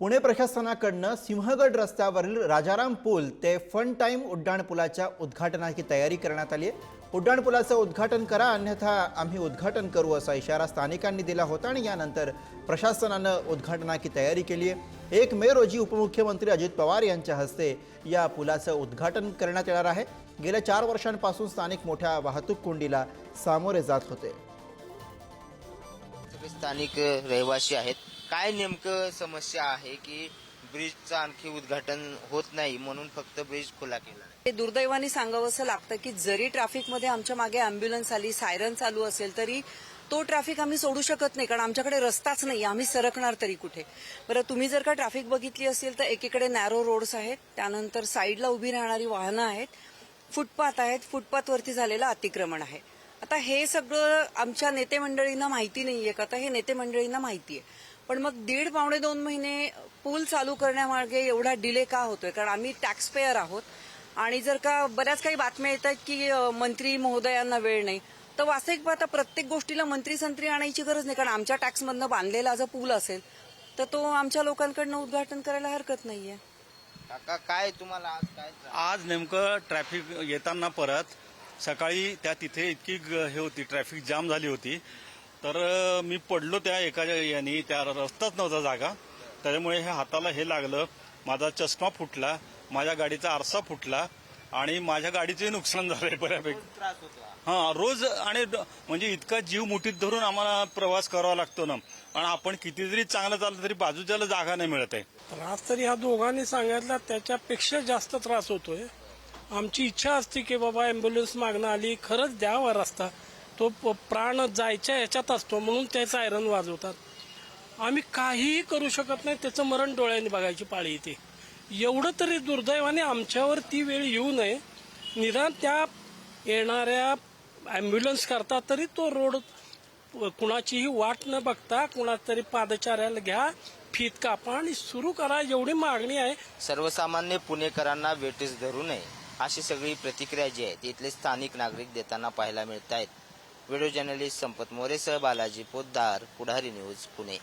पुणे प्रशासनाकडनं सिंहगड रस्त्यावरील राजाराम पूल ते fun time उड्डाणपुलाच्या उद्घाटनाची तयारी करण्यात आली आहे. उड्डाणपुलाचं उद्घाटन करा अन्यथा आम्ही उद्घाटन करू असा इशारा स्थानिकांनी दिला होता आणि यानंतर प्रशासनानं उद्घाटनाची तयारी केली आहे. एक मे रोजी उपमुख्यमंत्री अजित पवार यांच्या हस्ते या पुलाचं उद्घाटन करण्यात येणार आहे. गेल्या चार वर्षांपासून स्थानिक मोठ्या वाहतूक कोंडीला सामोरे जात होते. स्थानिक रहिवासी आहेत. काय नेमकं समस्या आहे की ब्रिजचं आणखी उद्घाटन होत नाही म्हणून फक्त ब्रिज खुला केला हे दुर्दैवाने सांगावंसं लागतं की जरी ट्रॅफिकमध्ये आमच्या मागे अँब्युलन्स आली सायरन चालू असेल तरी तो ट्रॅफिक आम्ही सोडू शकत नाही कारण आमच्याकडे रस्ताच नाही आम्ही सरकणार तरी कुठे? बरं तुम्ही जर का ट्रॅफिक बघितली असेल तर एकीकडे नॅरो रोड्स आहेत त्यानंतर साईडला उभी राहणारी वाहनं आहेत फुटपाथ आहेत फुटपाथवरती झालेलं अतिक्रमण आहे. आता हे सगळं आमच्या नेते मंडळींना माहिती नाहीये का? आता हे नेते मंडळींना माहिती आहे पण मग दीड पावणे दोन महिने पूल चालू करण्यामागे एवढा डिले का होतोय? कारण आम्ही टॅक्स पेअर आहोत. आणि जर का बऱ्याच काही बातम्या येतात की मंत्री महोदयांना वेळ नाही तर वास्तविक पाहता प्रत्येक गोष्टीला मंत्री संत्री आणायची गरज नाही. कारण आमच्या टॅक्समधनं बांधलेला जर पूल असेल तर तो आमच्या लोकांकडनं उद्घाटन करायला हरकत नाहीये. काका काय तुम्हाला आज काय? आज नेमकं ट्रॅफिक येताना परत सकाळी त्या तिथे इतकी ग- हे होती ट्रॅफिक जाम झाली होती. तर अ, मी पडलो त्या एका यानी त्या रस्ताच नव्हता जागा. त्याच्यामुळे हे हाताला हे लागलं. माझा चष्मा फुटला माझ्या गाडीचा आरसा फुटला आणि माझ्या गाडीचंही नुकसान झालंय बऱ्यापैकी. त्रास होतो. हा रोज आणि ड- म्हणजे इतका जीव मुठीत धरून आम्हाला प्रवास करावा लागतो ना. आणि आपण किती जरी चांगलं चाललं तरी बाजूच्याला जागा नाही मिळत आहे. त्रास तर ह्या दोघांनी सांगितला त्याच्यापेक्षा जास्त त्रास होतोय. आमची इच्छा असते की बाबा ॲम्ब्युलन्स मागणं आली खरंच द्यावा रस्ता. तो प- प्राण जायच्या ह्याच्यात असतो म्हणून त्याचं आयरन वाजवतात. आम्ही काहीही करू शकत नाही त्याचं मरण डोळ्यांनी बघायची पाळी येते. एवढं तरी दुर्दैवाने आमच्यावर ती वेळ येऊ नये. निदान त्या येणाऱ्या ॲम्ब्युलन्स करता तरी तो रोड कुणाचीही वाट न बघता कुणातरी पादचाऱ्याला घ्या फीत कापा आणि सुरू करा एवढी मागणी आहे. सर्वसामान्य पुणेकरांना वेटीस धरू नये. अशी सगळी प्रतिक्रिया जी आहे इथले स्थानिक नागरिक देताना पाहायला मिळत आहेत व्हिडिओ जर्नलिस्ट संपत मोरेसह बालाजी पोद्दार पुढारी न्यूज पुणे.